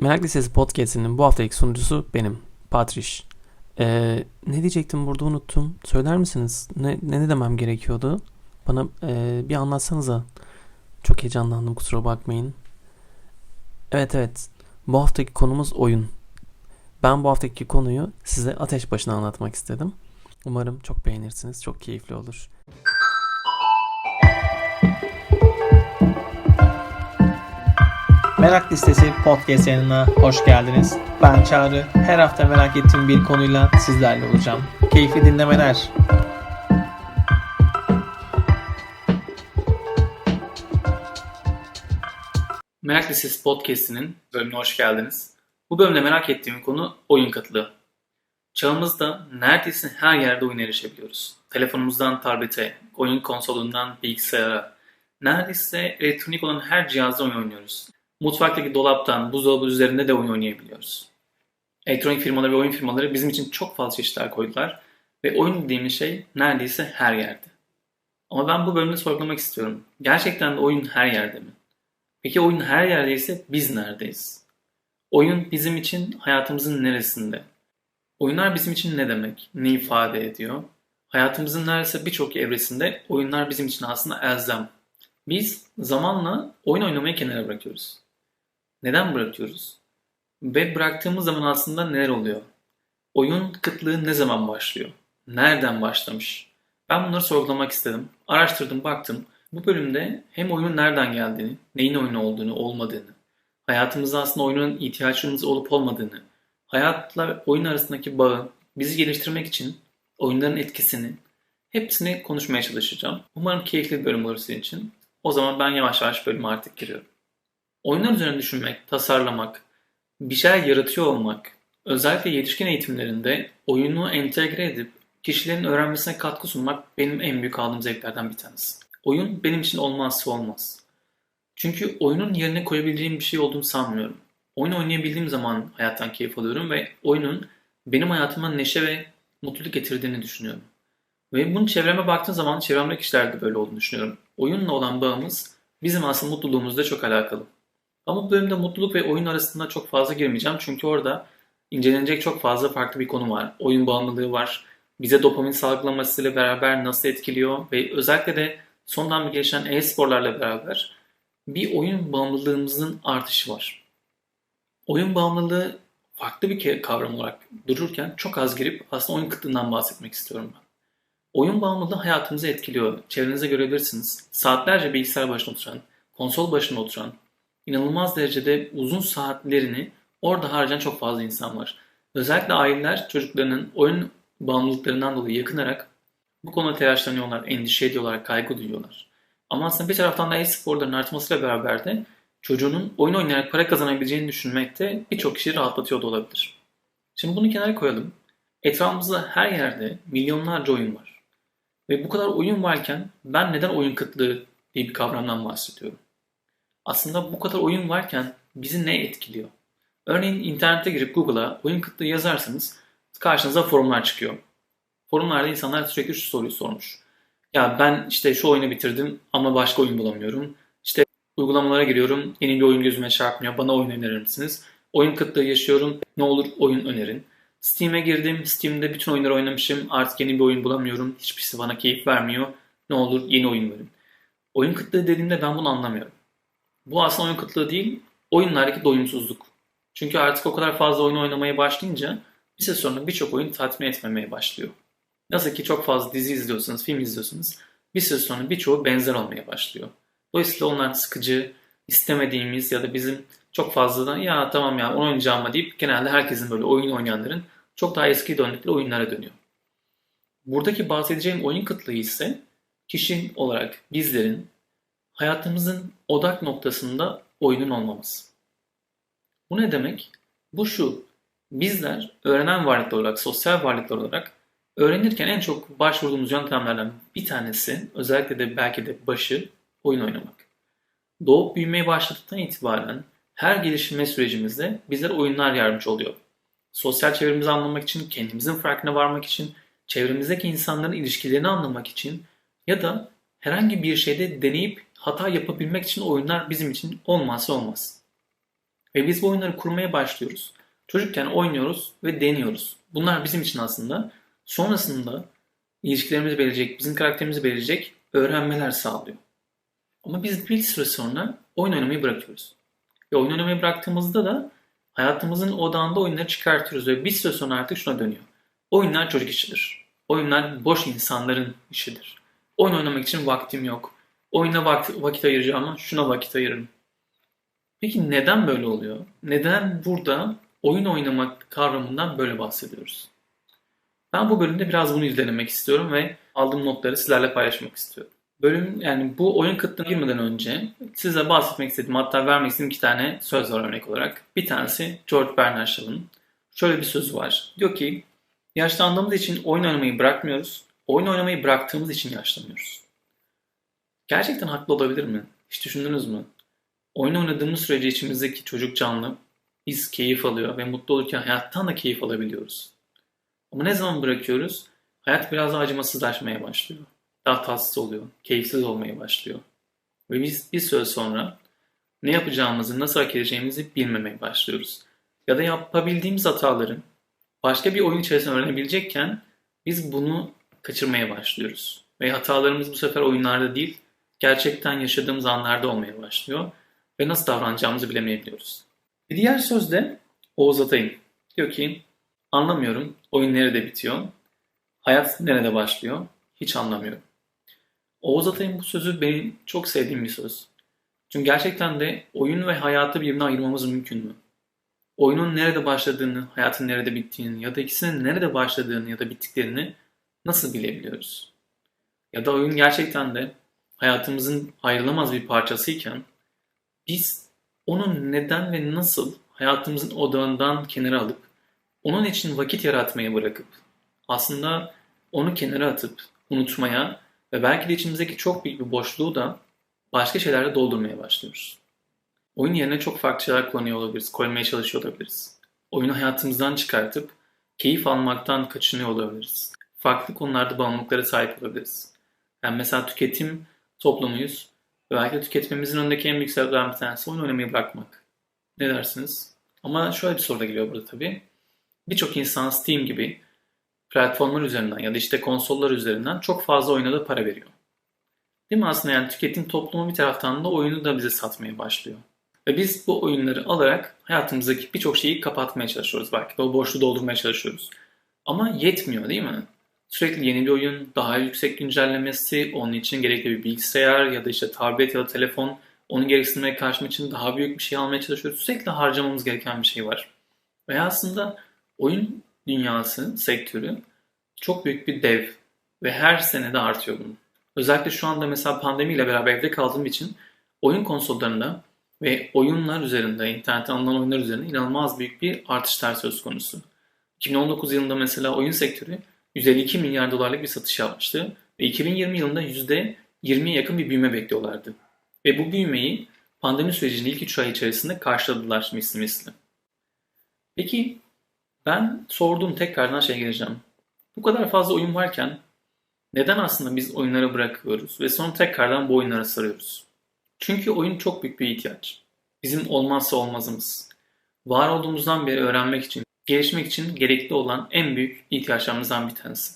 Merak Lisesi Podcast'inin bu haftaki sunucusu benim, Patriş. Ee, ne diyecektim burada unuttum. Söyler misiniz? Ne, ne demem gerekiyordu? Bana e, bir anlatsanıza. Çok heyecanlandım kusura bakmayın. Evet evet. Bu haftaki konumuz oyun. Ben bu haftaki konuyu size ateş başına anlatmak istedim. Umarım çok beğenirsiniz. Çok keyifli olur. Merak Listesi podcast yayınına hoş geldiniz. Ben Çağrı. Her hafta merak ettiğim bir konuyla sizlerle olacağım. Keyifli dinlemeler. Merak Listesi Podcast'inin bölümüne hoş geldiniz. Bu bölümde merak ettiğim konu oyun katılığı. Çağımızda neredeyse her yerde oyun erişebiliyoruz. Telefonumuzdan tablete, oyun konsolundan bilgisayara, neredeyse elektronik olan her cihazda oyun oynuyoruz. Mutfaktaki dolaptan, buzdolabı üzerinde de oyun oynayabiliyoruz. Elektronik firmaları ve oyun firmaları bizim için çok fazla çeşitler koydular ve oyun dediğimiz şey neredeyse her yerde. Ama ben bu bölümde sorgulamak istiyorum. Gerçekten de oyun her yerde mi? Peki oyun her yerdeyse biz neredeyiz? Oyun bizim için hayatımızın neresinde? Oyunlar bizim için ne demek? Ne ifade ediyor? Hayatımızın neredeyse birçok evresinde oyunlar bizim için aslında elzem. Biz zamanla oyun oynamayı kenara bırakıyoruz. Neden bırakıyoruz? Ve bıraktığımız zaman aslında neler oluyor? Oyun kıtlığı ne zaman başlıyor? Nereden başlamış? Ben bunları sorgulamak istedim. Araştırdım, baktım. Bu bölümde hem oyunun nereden geldiğini, neyin oyunu olduğunu, olmadığını, hayatımızda aslında oyunun ihtiyaçlarımız olup olmadığını, hayatla oyun arasındaki bağı, bizi geliştirmek için oyunların etkisini, hepsini konuşmaya çalışacağım. Umarım keyifli bir bölüm olur sizin için. O zaman ben yavaş yavaş bölüme artık giriyorum. Oyunlar üzerine düşünmek, tasarlamak, bir şeyler yaratıyor olmak, özellikle yetişkin eğitimlerinde oyunu entegre edip kişilerin öğrenmesine katkı sunmak benim en büyük aldığım zevklerden bir tanesi. Oyun benim için olmazsa olmaz. Çünkü oyunun yerine koyabileceğim bir şey olduğunu sanmıyorum. Oyun oynayabildiğim zaman hayattan keyif alıyorum ve oyunun benim hayatıma neşe ve mutluluk getirdiğini düşünüyorum. Ve bunu çevreme baktığım zaman çevremdeki kişiler de böyle olduğunu düşünüyorum. Oyunla olan bağımız bizim aslında mutluluğumuzla çok alakalı. Ama bu bölümde mutluluk ve oyun arasında çok fazla girmeyeceğim. Çünkü orada incelenecek çok fazla farklı bir konu var. Oyun bağımlılığı var. Bize dopamin salgılamasıyla beraber nasıl etkiliyor ve özellikle de sondan bir gelişen e-sporlarla beraber bir oyun bağımlılığımızın artışı var. Oyun bağımlılığı farklı bir kavram olarak dururken çok az girip aslında oyun kıtlığından bahsetmek istiyorum ben. Oyun bağımlılığı hayatımızı etkiliyor. Çevrenize görebilirsiniz. Saatlerce bilgisayar başına oturan, konsol başına oturan, inanılmaz derecede uzun saatlerini orada harcayan çok fazla insan var. Özellikle aileler çocuklarının oyun bağımlılıklarından dolayı yakınarak bu konuda telaşlanıyorlar, endişe ediyorlar, kaygı duyuyorlar. Ama aslında bir taraftan da e-sporların artmasıyla beraber de çocuğunun oyun oynayarak para kazanabileceğini düşünmek de birçok kişiyi rahatlatıyor da olabilir. Şimdi bunu kenara koyalım. Etrafımızda her yerde milyonlarca oyun var. Ve bu kadar oyun varken ben neden oyun kıtlığı diye bir kavramdan bahsediyorum? Aslında bu kadar oyun varken bizi ne etkiliyor? Örneğin internete girip Google'a oyun kıtlığı yazarsanız karşınıza forumlar çıkıyor. Forumlarda insanlar sürekli şu soruyu sormuş. Ya ben işte şu oyunu bitirdim ama başka oyun bulamıyorum. İşte uygulamalara giriyorum yeni bir oyun gözüme çarpmıyor. Bana oyun önerir misiniz? Oyun kıtlığı yaşıyorum. Ne olur oyun önerin. Steam'e girdim. Steam'de bütün oyunları oynamışım. Artık yeni bir oyun bulamıyorum. Hiçbirisi bana keyif vermiyor. Ne olur yeni oyun verin. Oyun kıtlığı dediğimde ben bunu anlamıyorum. Bu aslında oyun kıtlığı değil, oyunlardaki doyumsuzluk. Çünkü artık o kadar fazla oyun oynamaya başlayınca bir süre sonra birçok oyun tatmin etmemeye başlıyor. Nasıl ki çok fazla dizi izliyorsunuz, film izliyorsunuz, bir süre sonra birçoğu benzer olmaya başlıyor. Dolayısıyla onlar sıkıcı, istemediğimiz ya da bizim çok fazla da ya tamam ya onu oynayacağım deyip genelde herkesin böyle oyun oynayanların çok daha eski döndükleri oyunlara dönüyor. Buradaki bahsedeceğim oyun kıtlığı ise kişi olarak bizlerin hayatımızın odak noktasında oyunun olmaması. Bu ne demek? Bu şu, bizler öğrenen varlıklar olarak, sosyal varlıklar olarak öğrenirken en çok başvurduğumuz yöntemlerden bir tanesi, özellikle de belki de başı, oyun oynamak. Doğup büyümeye başladıktan itibaren her gelişme sürecimizde bizlere oyunlar yardımcı oluyor. Sosyal çevremizi anlamak için, kendimizin farkına varmak için, çevremizdeki insanların ilişkilerini anlamak için ya da herhangi bir şeyde deneyip hata yapabilmek için oyunlar bizim için olmazsa olmaz. Ve biz bu oyunları kurmaya başlıyoruz. Çocukken oynuyoruz ve deniyoruz. Bunlar bizim için aslında sonrasında ilişkilerimizi belirleyecek, bizim karakterimizi belirleyecek öğrenmeler sağlıyor. Ama biz bir süre sonra oyun oynamayı bırakıyoruz. Ve oyun oynamayı bıraktığımızda da hayatımızın odağında oyunları çıkartıyoruz ve bir süre sonra artık şuna dönüyor. Oyunlar çocuk işidir. Oyunlar boş insanların işidir. Oyun oynamak için vaktim yok. Oyuna vakit, vakit ayıracağım ama şuna vakit ayırırım. Peki neden böyle oluyor? Neden burada oyun oynamak kavramından böyle bahsediyoruz? Ben bu bölümde biraz bunu irdelemek istiyorum ve aldığım notları sizlerle paylaşmak istiyorum. Bölüm yani bu oyun kıtlığına girmeden önce size bahsetmek istediğim hatta vermek istediğim iki tane söz var örnek olarak. Bir tanesi George Bernard Shaw'ın şöyle bir sözü var. Diyor ki yaşlandığımız için oyun oynamayı bırakmıyoruz. Oyun oynamayı bıraktığımız için yaşlanıyoruz. Gerçekten haklı olabilir mi? Hiç düşündünüz mü? Oyun oynadığımız sürece içimizdeki çocuk canlı biz keyif alıyor ve mutlu olurken hayattan da keyif alabiliyoruz. Ama ne zaman bırakıyoruz? Hayat biraz daha acımasızlaşmaya başlıyor. Daha tatsız oluyor. Keyifsiz olmaya başlıyor. Ve biz bir süre sonra ne yapacağımızı, nasıl hareket edeceğimizi bilmemeye başlıyoruz. Ya da yapabildiğimiz hataların başka bir oyun içerisinde öğrenebilecekken biz bunu kaçırmaya başlıyoruz. Ve hatalarımız bu sefer oyunlarda değil, gerçekten yaşadığımız anlarda olmaya başlıyor. Ve nasıl davranacağımızı bilemeyebiliyoruz. Bir diğer söz de Oğuz Atay'ın. Diyor ki, anlamıyorum oyun nerede bitiyor, hayat nerede başlıyor, hiç anlamıyorum. Oğuz Atay'ın bu sözü benim çok sevdiğim bir söz. Çünkü gerçekten de oyun ve hayatı birbirine ayırmamız mümkün mü? Oyunun nerede başladığını, hayatın nerede bittiğini ya da ikisinin nerede başladığını ya da bittiklerini nasıl bilebiliyoruz? Ya da oyun gerçekten de hayatımızın ayrılamaz bir parçasıyken biz onun neden ve nasıl hayatımızın odağından kenara alıp onun için vakit yaratmaya bırakıp aslında onu kenara atıp unutmaya ve belki de içimizdeki çok büyük bir boşluğu da başka şeylerle doldurmaya başlıyoruz. Oyun yerine çok farklı şeyler kullanıyor olabiliriz, koymaya çalışıyor olabiliriz. Oyunu hayatımızdan çıkartıp keyif almaktan kaçınıyor olabiliriz. Farklı konularda bağımlılıklara sahip olabiliriz. Yani mesela tüketim toplumuyuz. Ve belki de tüketmemizin önündeki en büyük sebeplerden bir tanesi oyun oynamayı bırakmak. Ne dersiniz? Ama şöyle bir soru da geliyor burada tabii. Birçok insan Steam gibi platformlar üzerinden ya da işte konsollar üzerinden çok fazla oyuna para veriyor. Değil mi aslında yani tüketim toplumu bir taraftan da oyunu da bize satmaya başlıyor. Ve biz bu oyunları alarak hayatımızdaki birçok şeyi kapatmaya çalışıyoruz belki de o boşluğu doldurmaya çalışıyoruz. Ama yetmiyor değil mi? Sürekli yeni bir oyun, daha yüksek güncellemesi, onun için gerekli bir bilgisayar ya da işte tablet ya da telefon, onun gereksinimleri karşılamak için daha büyük bir şey almaya çalışıyoruz. Sürekli harcamamız gereken bir şey var. Ve aslında oyun dünyası, sektörü çok büyük bir dev ve her sene de artıyor bunun. Özellikle şu anda mesela pandemiyle beraber evde kaldığım için oyun konsollarında ve oyunlar üzerinde, internetten alınan oyunlar üzerinde inanılmaz büyük bir artışlar söz konusu. 2019 yılında mesela oyun sektörü 152 milyar dolarlık bir satış yapmıştı ve 2020 yılında %20'ye yakın bir büyüme bekliyorlardı. Ve bu büyümeyi pandemi sürecinin ilk 3 ay içerisinde karşıladılar misli misli. Peki ben sorduğum tekrardan şey geleceğim. Bu kadar fazla oyun varken neden aslında biz oyunları bırakıyoruz ve sonra tekrardan bu oyunlara sarıyoruz? Çünkü oyun çok büyük bir ihtiyaç. Bizim olmazsa olmazımız. Var olduğumuzdan beri öğrenmek için, gelişmek için gerekli olan en büyük ihtiyaçlarımızdan bir tanesi.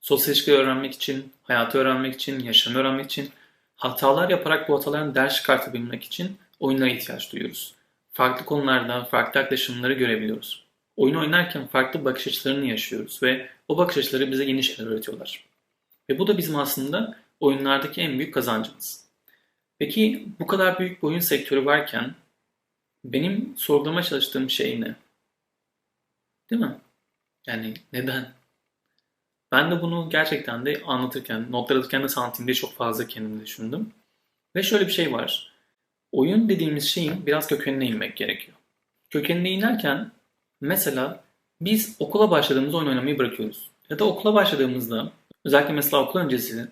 Sosyal ilişkileri öğrenmek için, hayatı öğrenmek için, yaşamı öğrenmek için, hatalar yaparak bu hataların ders çıkartabilmek için oyunlara ihtiyaç duyuyoruz. Farklı konularda farklı yaklaşımları görebiliyoruz. Oyun oynarken farklı bakış açılarını yaşıyoruz ve o bakış açıları bize yeni şeyler öğretiyorlar. Ve bu da bizim aslında oyunlardaki en büyük kazancımız. Peki bu kadar büyük bir oyun sektörü varken benim sorgulamaya çalıştığım şey ne? Değil mi? Yani neden? Ben de bunu gerçekten de anlatırken, notlar alırken de diye çok fazla kendimi düşündüm. Ve şöyle bir şey var. Oyun dediğimiz şeyin biraz kökenine inmek gerekiyor. Kökenine inerken mesela biz okula başladığımızda oyun oynamayı bırakıyoruz. Ya da okula başladığımızda özellikle mesela okul öncesi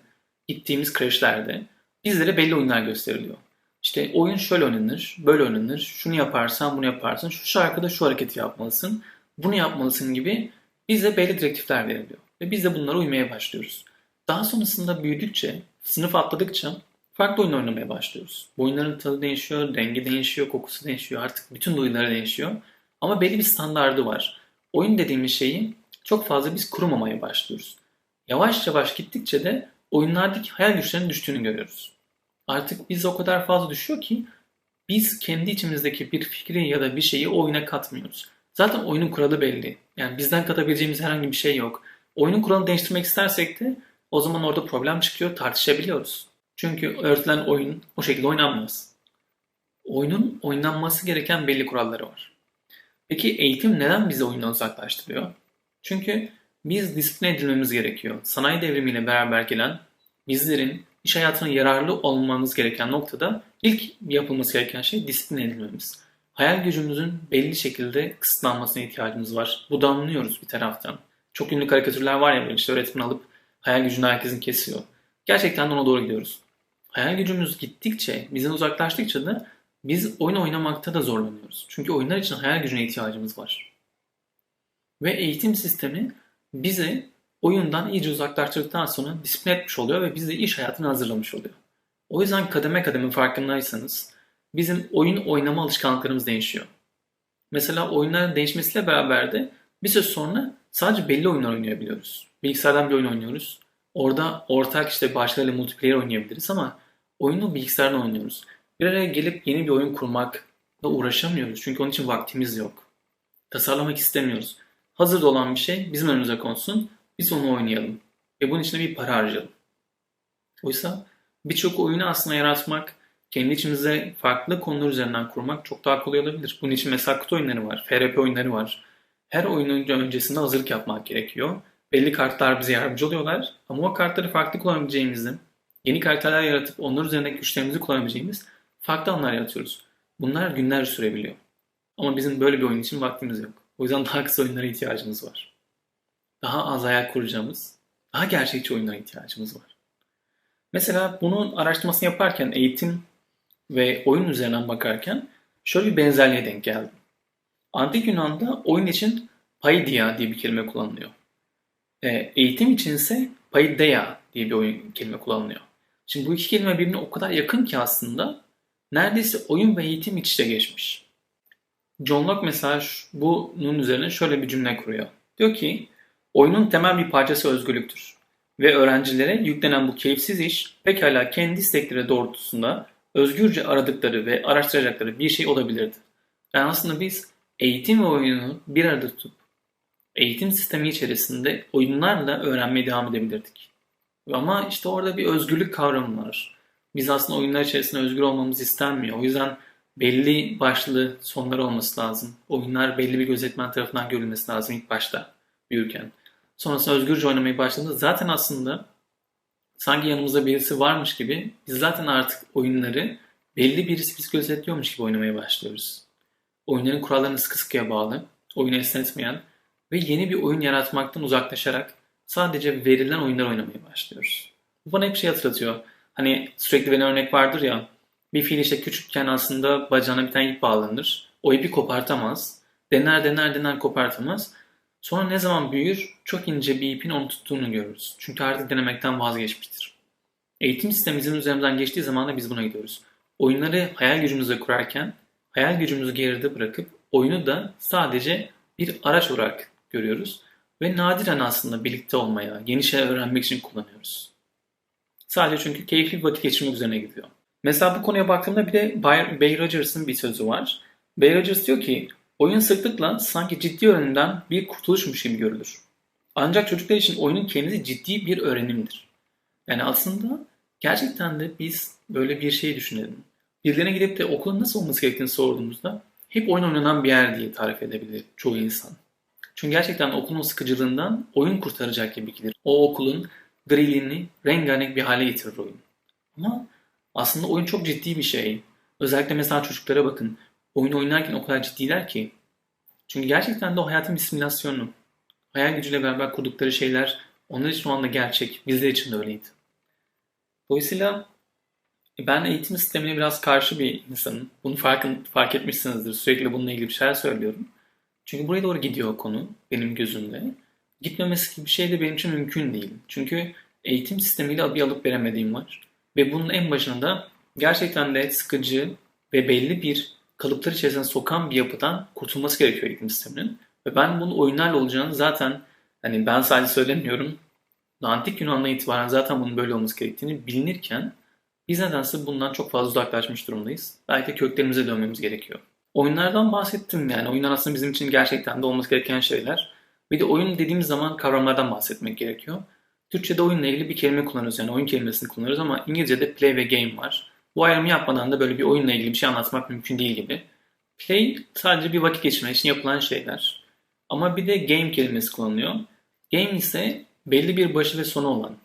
gittiğimiz kreşlerde bizlere belli oyunlar gösteriliyor. İşte oyun şöyle oynanır, böyle oynanır, şunu yaparsan bunu yaparsın, şu şarkıda şu hareketi yapmalısın, bunu yapmalısın gibi bize belli direktifler veriliyor. Ve biz de bunlara uymaya başlıyoruz. Daha sonrasında büyüdükçe, sınıf atladıkça farklı oyun oynamaya başlıyoruz. Bu oyunların tadı değişiyor, rengi değişiyor, kokusu değişiyor. Artık bütün duyuları değişiyor. Ama belli bir standardı var. Oyun dediğimiz şeyi çok fazla biz kurmamaya başlıyoruz. Yavaş yavaş gittikçe de oyunlardaki hayal güçlerinin düştüğünü görüyoruz. Artık biz o kadar fazla düşüyor ki biz kendi içimizdeki bir fikri ya da bir şeyi oyuna katmıyoruz. Zaten oyunun kuralı belli. Yani bizden katabileceğimiz herhangi bir şey yok. Oyunun kuralını değiştirmek istersek de o zaman orada problem çıkıyor, tartışabiliyoruz. Çünkü öğretilen oyun o şekilde oynanmaz. Oyunun oynanması gereken belli kuralları var. Peki eğitim neden bizi oyundan uzaklaştırıyor? Çünkü biz disipline edilmemiz gerekiyor. Sanayi devrimiyle beraber gelen bizlerin iş hayatına yararlı olmamız gereken noktada ilk yapılması gereken şey disipline edilmemiz. Hayal gücümüzün belli şekilde kısıtlanmasına ihtiyacımız var. Bu da anlıyoruz bir taraftan. Çok ünlü karikatürler var ya böyle işte öğretmen alıp hayal gücünü herkesin kesiyor. Gerçekten de ona doğru gidiyoruz. Hayal gücümüz gittikçe, bizden uzaklaştıkça da biz oyun oynamakta da zorlanıyoruz. Çünkü oyunlar için hayal gücüne ihtiyacımız var. Ve eğitim sistemi bizi oyundan iyice uzaklaştırdıktan sonra disiplin etmiş oluyor ve bizi iş hayatına hazırlamış oluyor. O yüzden kademe kademe farkındaysanız bizim oyun oynama alışkanlıklarımız değişiyor. Mesela oyunların değişmesiyle beraber de bir süre sonra sadece belli oyunlar oynayabiliyoruz. Bilgisayardan bir oyun oynuyoruz. Orada ortak işte başkalarıyla multiplayer oynayabiliriz ama oyunu bilgisayardan oynuyoruz. Bir araya gelip yeni bir oyun kurmakla uğraşamıyoruz. Çünkü onun için vaktimiz yok. Tasarlamak istemiyoruz. Hazırda olan bir şey bizim önümüze konsun. Biz onu oynayalım. Ve bunun için de bir para harcayalım. Oysa birçok oyunu aslında yaratmak, kendi içimize farklı konular üzerinden kurmak çok daha kolay olabilir. Bunun için mesela kutu oyunları var, FRP oyunları var. Her oyunun öncesinde hazırlık yapmak gerekiyor. Belli kartlar bize yardımcı oluyorlar ama o kartları farklı kullanabileceğimizin, yeni karakterler yaratıp onlar üzerindeki güçlerimizi kullanabileceğimiz farklı anlar yaratıyoruz. Bunlar günler sürebiliyor. Ama bizim böyle bir oyun için vaktimiz yok. O yüzden daha kısa oyunlara ihtiyacımız var. Daha az hayal kuracağımız, daha gerçekçi oyunlara ihtiyacımız var. Mesela bunun araştırmasını yaparken eğitim ve oyun üzerinden bakarken şöyle bir benzerliğe denk geldim. Antik Yunan'da oyun için paidia diye bir kelime kullanılıyor. E, eğitim için ise paideia diye bir oyun kelime kullanılıyor. Şimdi bu iki kelime birbirine o kadar yakın ki aslında neredeyse oyun ve eğitim iç içe geçmiş. John Locke mesela bunun üzerine şöyle bir cümle kuruyor. Diyor ki oyunun temel bir parçası özgürlüktür. Ve öğrencilere yüklenen bu keyifsiz iş pekala kendi istekleri doğrultusunda özgürce aradıkları ve araştıracakları bir şey olabilirdi. Yani aslında biz eğitim ve oyunu bir arada tutup eğitim sistemi içerisinde oyunlarla öğrenmeye devam edebilirdik. Ama işte orada bir özgürlük kavramı var. Biz aslında oyunlar içerisinde özgür olmamız istenmiyor. O yüzden belli başlı sonlar olması lazım. Oyunlar belli bir gözetmen tarafından görülmesi lazım ilk başta büyürken. Sonrasında özgürce oynamaya başladığında zaten aslında sanki yanımızda birisi varmış gibi biz zaten artık oyunları belli birisi biz gözetliyormuş gibi oynamaya başlıyoruz. Oyunların kurallarına sıkı sıkıya bağlı, oyunu esnetmeyen ve yeni bir oyun yaratmaktan uzaklaşarak sadece verilen oyunlar oynamaya başlıyoruz. Bu bana hep şey hatırlatıyor. Hani sürekli verilen örnek vardır ya, bir fil işte küçükken aslında bacağına bir tane ip bağlanır. O ipi kopartamaz. Dener dener dener kopartamaz. Sonra ne zaman büyür çok ince bir ipin onu tuttuğunu görürüz. Çünkü artık denemekten vazgeçmiştir. Eğitim sistemimizin üzerimizden geçtiği zaman da biz buna gidiyoruz. Oyunları hayal gücümüzle kurarken hayal gücümüzü geride bırakıp oyunu da sadece bir araç olarak görüyoruz. Ve nadiren aslında birlikte olmaya, yeni şeyler öğrenmek için kullanıyoruz. Sadece çünkü keyifli bir vakit geçirmek üzerine gidiyor. Mesela bu konuya baktığımda bir de Bay Rogers'ın bir sözü var. Bay Rogers diyor ki oyun sıklıkla sanki ciddi öğrenimden bir kurtuluşmuş gibi görülür. Ancak çocuklar için oyunun kendisi ciddi bir öğrenimdir. Yani aslında gerçekten de biz böyle bir şey düşünelim. Birilerine gidip de okulun nasıl olması gerektiğini sorduğumuzda hep oyun oynanan bir yer diye tarif edebilir çoğu insan. Çünkü gerçekten okulun sıkıcılığından oyun kurtaracak gibi gelir. O okulun griliğini rengarenk bir hale getirir oyun. Ama aslında oyun çok ciddi bir şey. Özellikle mesela çocuklara bakın. Oyun oynarken o kadar ciddiler ki. Çünkü gerçekten de o hayatın bir simülasyonu. Hayal gücüyle beraber kurdukları şeyler onlar için o anda gerçek. Bizler için de öyleydi. Dolayısıyla ben eğitim sistemine biraz karşı bir insanım. Bunu farkın, fark etmişsinizdir. Sürekli bununla ilgili bir şeyler söylüyorum. Çünkü buraya doğru gidiyor konu benim gözümde. Gitmemesi gibi bir şey de benim için mümkün değil. Çünkü eğitim sistemiyle bir alıp veremediğim var. Ve bunun en başında gerçekten de sıkıcı ve belli bir kalıplar içerisine sokan bir yapıdan kurtulması gerekiyor eğitim sisteminin. Ve ben bunun oyunlarla olacağını zaten hani ben sadece söylemiyorum. Antik Yunan'dan itibaren zaten bunun böyle olması gerektiğini bilinirken biz nedense bundan çok fazla uzaklaşmış durumdayız. Belki de köklerimize dönmemiz gerekiyor. Oyunlardan bahsettim yani. Oyunlar aslında bizim için gerçekten de olması gereken şeyler. Bir de oyun dediğimiz zaman kavramlardan bahsetmek gerekiyor. Türkçe'de oyunla ilgili bir kelime kullanıyoruz yani oyun kelimesini kullanıyoruz ama İngilizce'de play ve game var. Bu ayrımı yapmadan da böyle bir oyunla ilgili bir şey anlatmak mümkün değil gibi. Play sadece bir vakit geçirmek için yapılan şeyler. Ama bir de game kelimesi kullanılıyor. Game ise belli bir başı ve sonu olan,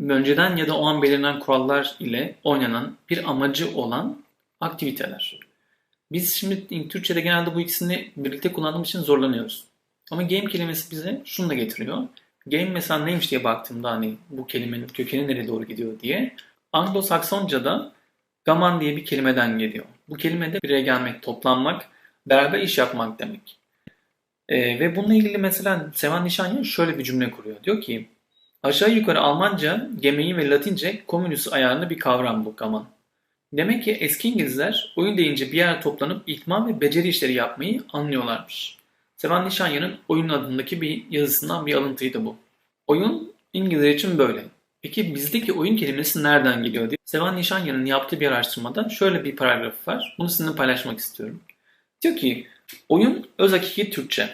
önceden ya da o an belirlenen kurallar ile oynanan bir amacı olan aktiviteler. Biz şimdi Türkçe'de genelde bu ikisini birlikte kullandığımız için zorlanıyoruz. Ama game kelimesi bize şunu da getiriyor. Game mesela neymiş diye baktığımda hani bu kelimenin kökeni nereye doğru gidiyor diye. Anglo-Saksonca'da gaman diye bir kelimeden geliyor. Bu kelime de bir gelmek, toplanmak, beraber iş yapmak demek. Ee, ve bununla ilgili mesela Sevan Nişanyan şöyle bir cümle kuruyor. Diyor ki aşağı yukarı Almanca, gemeği ve Latince komünüs ayarında bir kavram bu gaman. Demek ki eski İngilizler oyun deyince bir yere toplanıp ihmal ve beceri işleri yapmayı anlıyorlarmış. Sevan Nişanyan'ın oyun adındaki bir yazısından bir alıntıydı bu. Oyun İngilizler için böyle. Peki bizdeki oyun kelimesi nereden geliyor diye. Sevan Nişanyan'ın yaptığı bir araştırmada şöyle bir paragrafı var. Bunu sizinle paylaşmak istiyorum. Diyor ki oyun öz hakiki Türkçe.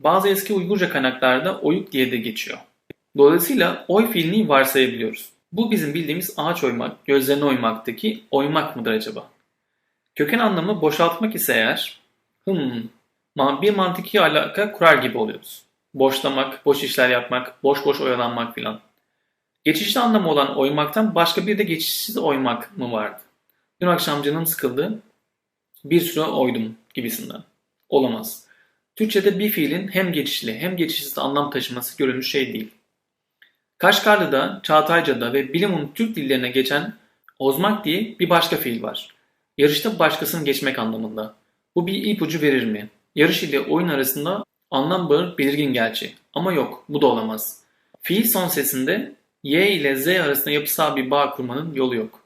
Bazı eski Uygurca kaynaklarda oyuk diye de geçiyor. Dolayısıyla oy fiilini varsayabiliyoruz. Bu bizim bildiğimiz ağaç oymak, gözlerine oymaktaki oymak mıdır acaba? Köken anlamı boşaltmak ise eğer hmm, bir mantıki alaka kurar gibi oluyoruz. Boşlamak, boş işler yapmak, boş boş oyalanmak filan. Geçişli anlamı olan oymaktan başka bir de geçişsiz oymak mı vardı? Dün akşam canım sıkıldı, bir süre oydum gibisinden. Olamaz. Türkçe'de bir fiilin hem geçişli hem geçişsiz anlam taşıması görülmüş şey değil. Kaşgarlı'da, Çağatayca'da ve bilimum Türk dillerine geçen ozmak diye bir başka fiil var. Yarışta başkasını geçmek anlamında. Bu bir ipucu verir mi? Yarış ile oyun arasında anlam bağı belirgin gerçi. Ama yok, bu da olamaz. Fiil son sesinde Y ile Z arasında yapısal bir bağ kurmanın yolu yok.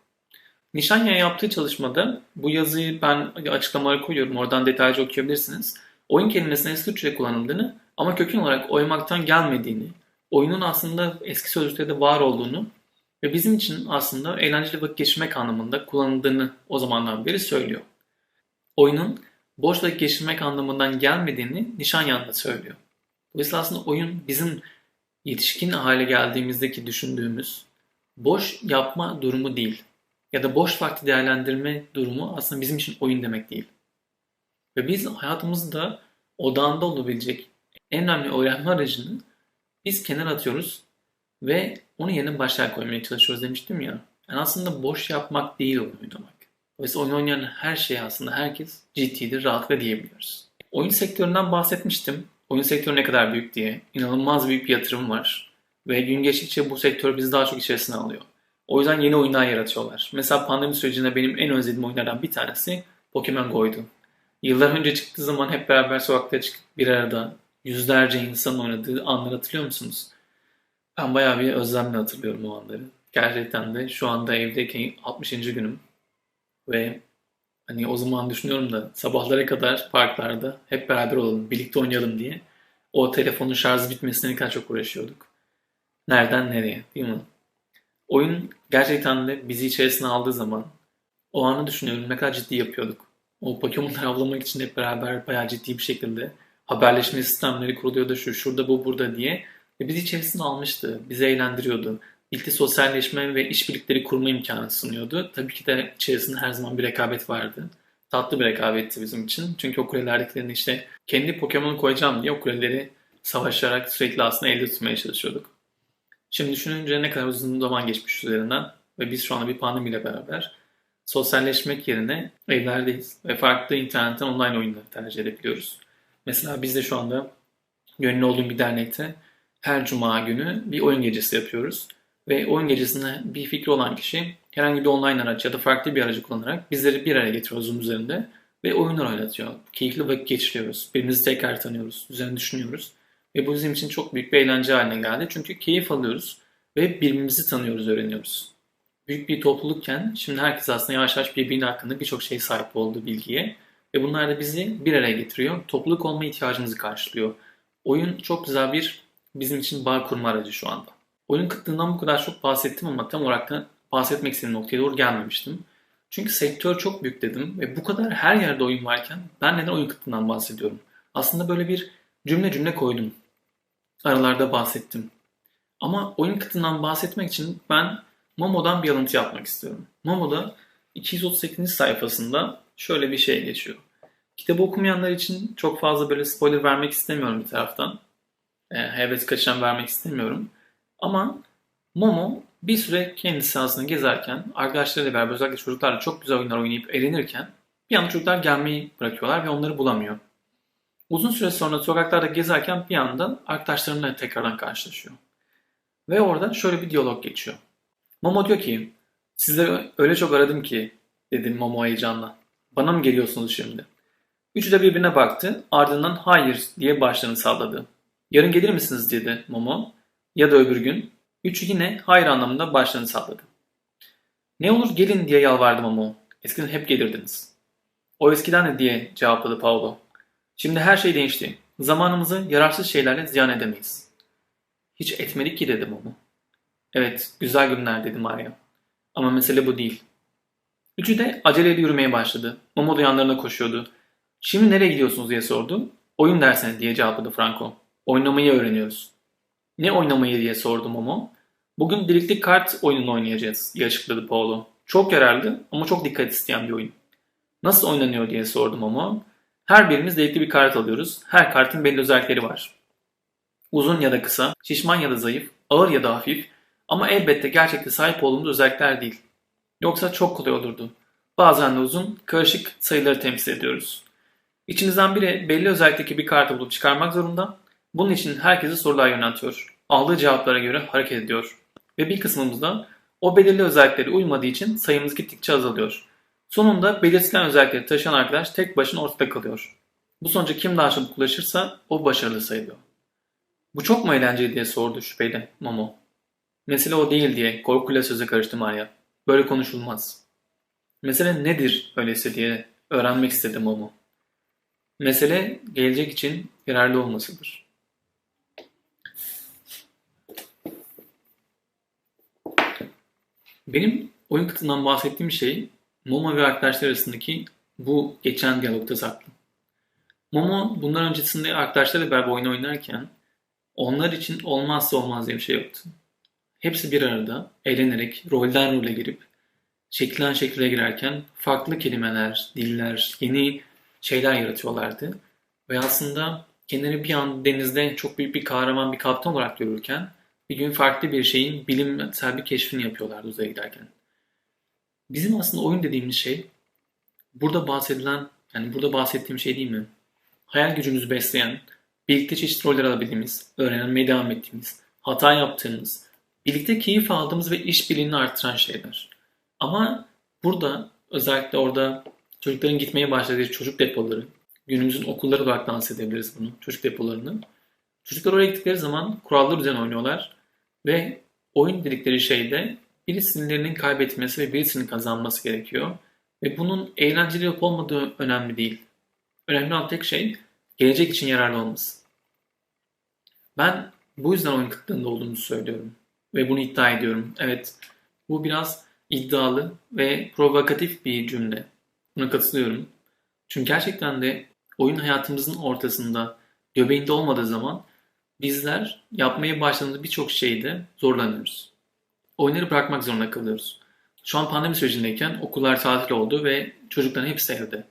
Nişanya yaptığı çalışmada bu yazıyı ben açıklamalara koyuyorum. Oradan detaylıca okuyabilirsiniz. Oyun kelimesinin eski Türkçe'de kullanıldığını ama köken olarak oymaktan gelmediğini, oyunun aslında eski sözlükte var olduğunu ve bizim için aslında eğlenceli vakit geçirmek anlamında kullanıldığını o zamandan beri söylüyor. Oyunun boş vakit geçirmek anlamından gelmediğini Nişanyan da söylüyor. Dolayısıyla aslında oyun bizim yetişkin hale geldiğimizdeki düşündüğümüz boş yapma durumu değil. Ya da boş vakti değerlendirme durumu aslında bizim için oyun demek değil. Ve biz hayatımızda odağında olabilecek en önemli öğrenme aracını biz kenara atıyoruz ve onun yerine başlar koymaya çalışıyoruz demiştim ya. Yani aslında boş yapmak değil oyun oynamak. Dolayısıyla oyun oynayan her şey aslında herkes ciddidir, rahatlıkla diyebiliyoruz. Oyun sektöründen bahsetmiştim. Oyun sektörü ne kadar büyük diye. İnanılmaz büyük bir yatırım var. Ve gün geçtikçe bu sektör bizi daha çok içerisine alıyor. O yüzden yeni oyunlar yaratıyorlar. Mesela pandemi sürecinde benim en özlediğim oyunlardan bir tanesi Pokemon Go'ydu. Yıllar önce çıktığı zaman hep beraber sokakta çıkıp bir arada yüzlerce insan oynadığı anları hatırlıyor musunuz? Ben bayağı bir özlemle hatırlıyorum o anları. Gerçekten de şu anda evdeyken 60. günüm. Ve hani o zaman düşünüyorum da sabahlara kadar parklarda hep beraber olalım, birlikte oynayalım diye. O telefonun şarjı bitmesine ne kadar çok uğraşıyorduk. Nereden nereye değil mi? Oyun gerçekten de bizi içerisine aldığı zaman o anı düşünüyorum ne kadar ciddi yapıyorduk. O Pokemon'ları avlamak için hep beraber bayağı ciddi bir şekilde haberleşme sistemleri kuruluyordu şu şurada bu burada diye. Ve bizi içerisine almıştı. Bizi eğlendiriyordu. Birlikte sosyalleşme ve işbirlikleri kurma imkanı sunuyordu. Tabii ki de içerisinde her zaman bir rekabet vardı. Tatlı bir rekabetti bizim için. Çünkü o kulelerdekilerini işte kendi Pokemon'u koyacağım diye o kuleleri savaşarak sürekli aslında elde tutmaya çalışıyorduk. Şimdi düşününce ne kadar uzun zaman geçmiş üzerinden ve biz şu anda bir pandemiyle beraber sosyalleşmek yerine evlerdeyiz ve farklı internetten online oyunları tercih edebiliyoruz. Mesela biz de şu anda gönüllü olduğum bir dernekte her cuma günü bir oyun gecesi yapıyoruz. Ve oyun gecesinde bir fikri olan kişi herhangi bir online araç ya da farklı bir aracı kullanarak bizleri bir araya getiriyor Zoom üzerinde ve oyunlar oynatıyor. Keyifli vakit geçiriyoruz. Birbirimizi tekrar tanıyoruz. Üzerine düşünüyoruz. Ve bu bizim için çok büyük bir eğlence haline geldi. Çünkü keyif alıyoruz ve birbirimizi tanıyoruz, öğreniyoruz. büyük bir toplulukken şimdi herkes aslında yavaş yavaş birbirinin hakkında birçok şey sahip oldu bilgiye. Ve bunlar da bizi bir araya getiriyor. Topluluk olma ihtiyacımızı karşılıyor. Oyun çok güzel bir bizim için bağ kurma aracı şu anda. Oyun kıtlığından bu kadar çok bahsettim ama tam olarak da bahsetmek istediğim noktaya doğru gelmemiştim. Çünkü sektör çok büyük dedim ve bu kadar her yerde oyun varken ben neden oyun kıtlığından bahsediyorum? Aslında böyle bir cümle cümle koydum. Aralarda bahsettim. Ama oyun kıtlığından bahsetmek için ben Momo'dan bir alıntı yapmak istiyorum. Momo'da 238. sayfasında şöyle bir şey geçiyor. Kitabı okumayanlar için çok fazla böyle spoiler vermek istemiyorum bir taraftan. E, heves kaçıran vermek istemiyorum. Ama Momo bir süre kendisi aslında gezerken arkadaşlarıyla beraber özellikle çocuklarla çok güzel oyunlar oynayıp eğlenirken bir anda çocuklar gelmeyi bırakıyorlar ve onları bulamıyor. Uzun süre sonra sokaklarda gezerken bir anda arkadaşlarımla tekrardan karşılaşıyor. Ve orada şöyle bir diyalog geçiyor. Momo diyor ki sizleri öyle çok aradım ki dedim Momo heyecanla. Bana mı geliyorsunuz şimdi? Üçü de birbirine baktı ardından hayır diye başlarını salladı. Yarın gelir misiniz dedi Momo ya da öbür gün. Üçü yine hayır anlamında başlarını salladı. Ne olur gelin diye yalvardım Momo. Eskiden hep gelirdiniz. O eskiden ne diye cevapladı Paolo. Şimdi her şey değişti. Zamanımızı yararsız şeylerle ziyan edemeyiz. Hiç etmedik ki dedim Momo. Evet, güzel günler dedi Maria. Ama mesele bu değil. Üçü de aceleyle yürümeye başladı. Momo da yanlarına koşuyordu. Şimdi nereye gidiyorsunuz diye sordu. Oyun dersine diye cevapladı Franco. Oynamayı öğreniyoruz. Ne oynamayı diye sordu Momo. Bugün birlikte kart oyununu oynayacağız diye açıkladı Paolo. Çok yararlı ama çok dikkat isteyen bir oyun. Nasıl oynanıyor diye sordu Momo. Her birimiz delikli bir kart alıyoruz. Her kartın belli özellikleri var. Uzun ya da kısa, şişman ya da zayıf, ağır ya da hafif ama elbette gerçekte sahip olduğumuz özellikler değil. Yoksa çok kolay olurdu. Bazen de uzun, karışık sayıları temsil ediyoruz. İçimizden biri belli özellikteki bir kartı bulup çıkarmak zorunda. Bunun için herkese sorular yöneltiyor. Aldığı cevaplara göre hareket ediyor. Ve bir kısmımız da o belirli özellikleri uymadığı için sayımız gittikçe azalıyor. Sonunda belirtilen özellikleri taşıyan arkadaş tek başına ortada kalıyor. Bu sonuca kim daha çabuk ulaşırsa o başarılı sayılıyor. Bu çok mu eğlenceli diye sordu şüpheyle Momo. Mesele o değil diye korkuyla söze karıştı Maria. Böyle konuşulmaz. Mesele nedir öyleyse diye öğrenmek istedi Momo. Mesele gelecek için yararlı olmasıdır. Benim oyun kıtından bahsettiğim şey Momo ve arkadaşlar arasındaki bu geçen diyalogda saklı. Momo bundan öncesinde arkadaşlarıyla beraber oyun oynarken onlar için olmazsa olmaz diye bir şey yoktu. Hepsi bir arada eğlenerek rolden role girip şekilden şekile girerken farklı kelimeler, diller, yeni şeyler yaratıyorlardı. Ve aslında kendileri bir an denizde çok büyük bir kahraman, bir kaptan olarak görürken bir gün farklı bir şeyin bilimsel bir keşfini yapıyorlardı uzaya giderken. Bizim aslında oyun dediğimiz şey burada bahsedilen, yani burada bahsettiğim şey değil mi? Hayal gücümüzü besleyen, birlikte çeşitli roller alabildiğimiz, öğrenmeye devam ettiğimiz, hata yaptığımız, birlikte keyif aldığımız ve işbirliğini artıran şeyler. Ama burada özellikle orada çocukların gitmeye başladığı çocuk depoları, günümüzün okulları olarak dans edebiliriz bunu, çocuk depolarını. Çocuklar oraya gittikleri zaman kurallar üzerine oynuyorlar ve oyun dedikleri şeyde birisinin kaybetmesi ve birisinin kazanması gerekiyor. Ve bunun eğlenceli olup olmadığı önemli değil. Önemli olan tek şey gelecek için yararlı olması. Ben bu yüzden oyun kıtlığında olduğumuzu söylüyorum. Ve bunu iddia ediyorum. Evet bu biraz iddialı ve provokatif bir cümle. Buna katılıyorum. Çünkü gerçekten de oyun hayatımızın ortasında, göbeğinde olmadığı zaman bizler yapmaya başladığımız birçok şeyde zorlanıyoruz. Oyunları bırakmak zorunda kalıyoruz. Şu an pandemi sürecindeyken okullar tatil oldu ve çocukların hepsi evde.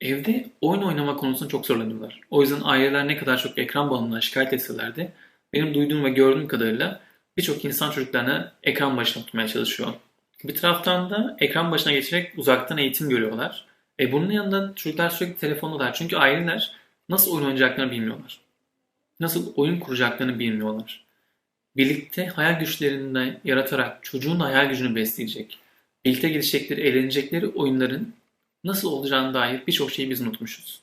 Evde oyun oynama konusunda çok zorlanıyorlar. O yüzden aileler ne kadar çok ekran bağımlılığına şikayet etseler benim duyduğum ve gördüğüm kadarıyla birçok insan çocuklarını ekran başına tutmaya çalışıyor. Bir taraftan da ekran başına geçerek uzaktan eğitim görüyorlar. E bunun yanında çocuklar sürekli telefondalar. Çünkü aileler nasıl oyun oynayacaklarını bilmiyorlar. Nasıl oyun kuracaklarını bilmiyorlar. Birlikte hayal güçlerini yaratarak çocuğun hayal gücünü besleyecek, birlikte gelişecekleri, eğlenecekleri oyunların nasıl olacağına dair birçok şeyi biz unutmuşuz.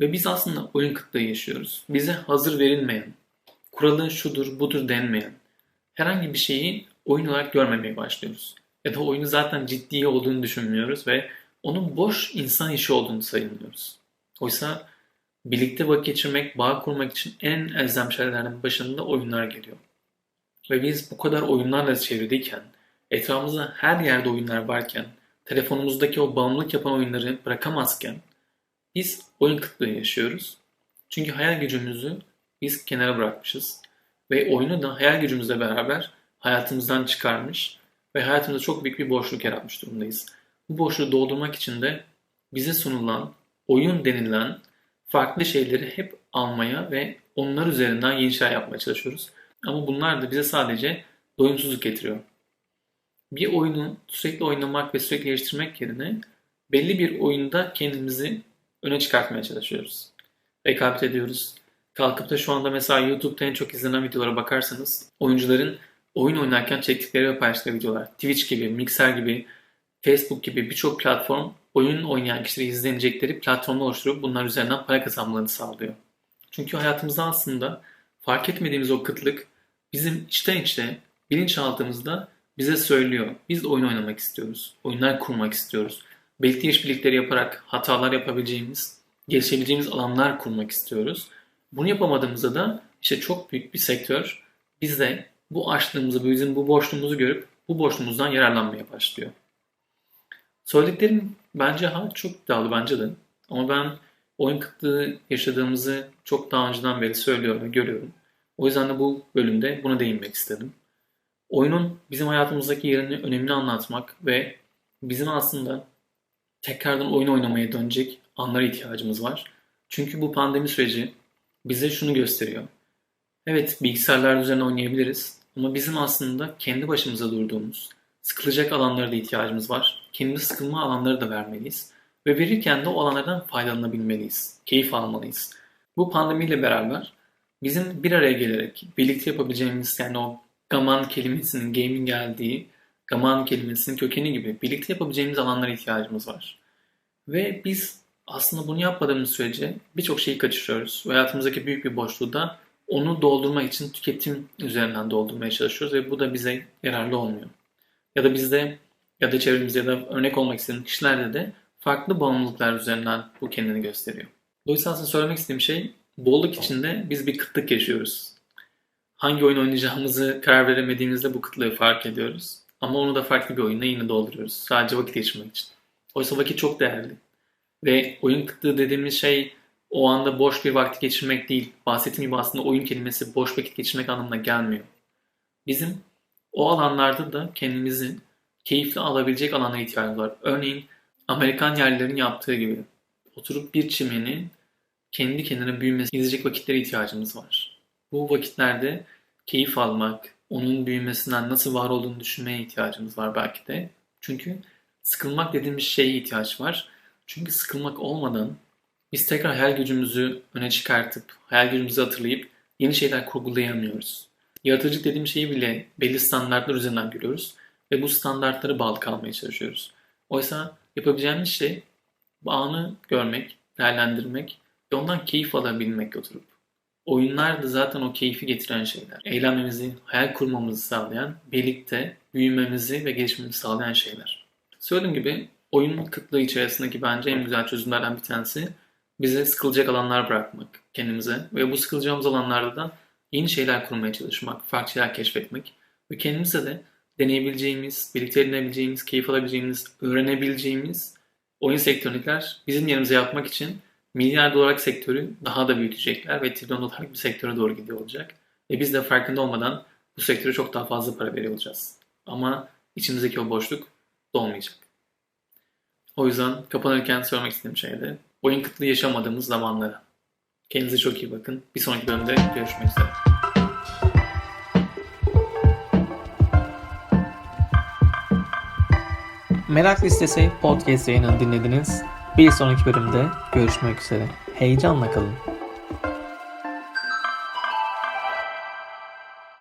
Ve biz aslında oyun kıtlığı yaşıyoruz. Bize hazır verilmeyen, kuralı şudur budur denmeyen herhangi bir şeyi oyun olarak görmemeye başlıyoruz. ya da oyunu zaten ciddi olduğunu düşünmüyoruz ve onun boş insan işi olduğunu sayılmıyoruz. Oysa birlikte vakit geçirmek, bağ kurmak için en elzem şeylerden başında oyunlar geliyor. Ve biz bu kadar oyunlarla çevrediyken, etrafımızda her yerde oyunlar varken, telefonumuzdaki o bağımlılık yapan oyunları bırakamazken biz oyun kıtlığı yaşıyoruz. Çünkü hayal gücümüzü biz kenara bırakmışız. Ve oyunu da hayal gücümüzle beraber hayatımızdan çıkarmış ve hayatımızda çok büyük bir boşluk yaratmış durumdayız. Bu boşluğu doldurmak için de bize sunulan, oyun denilen farklı şeyleri hep almaya ve onlar üzerinden yeni şeyler yapmaya çalışıyoruz. Ama bunlar da bize sadece doyumsuzluk getiriyor. Bir oyunu sürekli oynamak ve sürekli geliştirmek yerine belli bir oyunda kendimizi öne çıkartmaya çalışıyoruz. Rekabet ediyoruz. Kalkıp da şu anda mesela YouTube'da en çok izlenen videolara bakarsanız oyuncuların oyun oynarken çektikleri ve paylaştıkları videolar. Twitch gibi, Mixer gibi, Facebook gibi birçok platform oyun oynayan kişileri izlenecekleri platformlar oluşturup bunlar üzerinden para kazanmalarını sağlıyor. Çünkü hayatımızda aslında fark etmediğimiz o kıtlık bizim içten içe bilinçaltımızda bize söylüyor. Biz oyun oynamak istiyoruz. Oyunlar kurmak istiyoruz. Belki işbirlikleri yaparak hatalar yapabileceğimiz, gelişebileceğimiz alanlar kurmak istiyoruz. Bunu yapamadığımızda da işte çok büyük bir sektör bizde bu açlığımızı, bizim bu boşluğumuzu görüp bu boşluğumuzdan yararlanmaya başlıyor. Söylediklerim bence ha çok iddialı bence de. Ama ben oyun kıtlığı yaşadığımızı çok daha önceden beri söylüyorum ve görüyorum. O yüzden de bu bölümde buna değinmek istedim. Oyunun bizim hayatımızdaki yerini, önemini anlatmak ve bizim aslında tekrardan oyun oynamaya dönecek anlara ihtiyacımız var. Çünkü bu pandemi süreci bize şunu gösteriyor. Evet bilgisayarlar üzerine oynayabiliriz ama bizim aslında kendi başımıza durduğumuz, sıkılacak alanlara da ihtiyacımız var. Kendi sıkılma alanları da vermeliyiz. Ve verirken de o alanlardan faydalanabilmeliyiz. Keyif almalıyız. Bu pandemiyle beraber bizim bir araya gelerek birlikte yapabileceğimiz yani o gaman kelimesinin gaming geldiği gaman kelimesinin kökeni gibi birlikte yapabileceğimiz alanlara ihtiyacımız var. Ve biz aslında bunu yapmadığımız sürece birçok şeyi kaçırıyoruz. Hayatımızdaki büyük bir boşluğu da onu doldurmak için tüketim üzerinden doldurmaya çalışıyoruz ve bu da bize yararlı olmuyor. Ya da bizde ya da çevremizde ya da örnek olmak istediğim kişilerde de farklı bağımlılıklar üzerinden bu kendini gösteriyor. Dolayısıyla aslında söylemek istediğim şey bolluk içinde biz bir kıtlık yaşıyoruz. Hangi oyun oynayacağımızı karar veremediğimizde bu kıtlığı fark ediyoruz. Ama onu da farklı bir oyunla yine dolduruyoruz. Sadece vakit geçirmek için. Oysa vakit çok değerli. Ve oyun kıtlığı dediğimiz şey o anda boş bir vakti geçirmek değil. Bahsettiğim gibi aslında oyun kelimesi boş vakit geçirmek anlamına gelmiyor. Bizim o alanlarda da kendimizi keyifli alabilecek alana ihtiyacımız var. Örneğin Amerikan yerlilerin yaptığı gibi oturup bir çimenin kendi kendine büyümesi gidecek vakitlere ihtiyacımız var. Bu vakitlerde keyif almak, onun büyümesinden nasıl var olduğunu düşünmeye ihtiyacımız var belki de. Çünkü sıkılmak dediğimiz şeye ihtiyaç var. Çünkü sıkılmak olmadan biz tekrar hayal gücümüzü öne çıkartıp, hayal gücümüzü hatırlayıp yeni şeyler kurgulayamıyoruz. Yaratıcılık dediğim şeyi bile belli standartlar üzerinden görüyoruz ve bu standartları bağlı kalmaya çalışıyoruz. Oysa yapabileceğimiz şey bu anı görmek, değerlendirmek ve ondan keyif alabilmek oturup. Oyunlar da zaten o keyfi getiren şeyler. Eğlenmemizi, hayal kurmamızı sağlayan, birlikte büyümemizi ve gelişmemizi sağlayan şeyler. Söylediğim gibi oyun kıtlığı içerisindeki bence en güzel çözümlerden bir tanesi bize sıkılacak alanlar bırakmak kendimize ve bu sıkılacağımız alanlarda da yeni şeyler kurmaya çalışmak, farklı şeyler keşfetmek ve kendimize de deneyebileceğimiz, birlikte edinebileceğimiz, keyif alabileceğimiz, öğrenebileceğimiz oyun sektöründekiler bizim yerimize yapmak için milyar dolarlık sektörü daha da büyütecekler ve trilyon dolarlık bir sektöre doğru gidiyor olacak. Ve biz de farkında olmadan bu sektöre çok daha fazla para veriyor olacağız. Ama içimizdeki o boşluk dolmayacak. O yüzden kapanırken söylemek istediğim şey de oyun kıtlığı yaşamadığımız zamanlara. Kendinize çok iyi bakın. Bir sonraki bölümde görüşmek üzere. Merak Listesi podcast yayınını dinlediniz. Bir sonraki bölümde görüşmek üzere. Heyecanla kalın.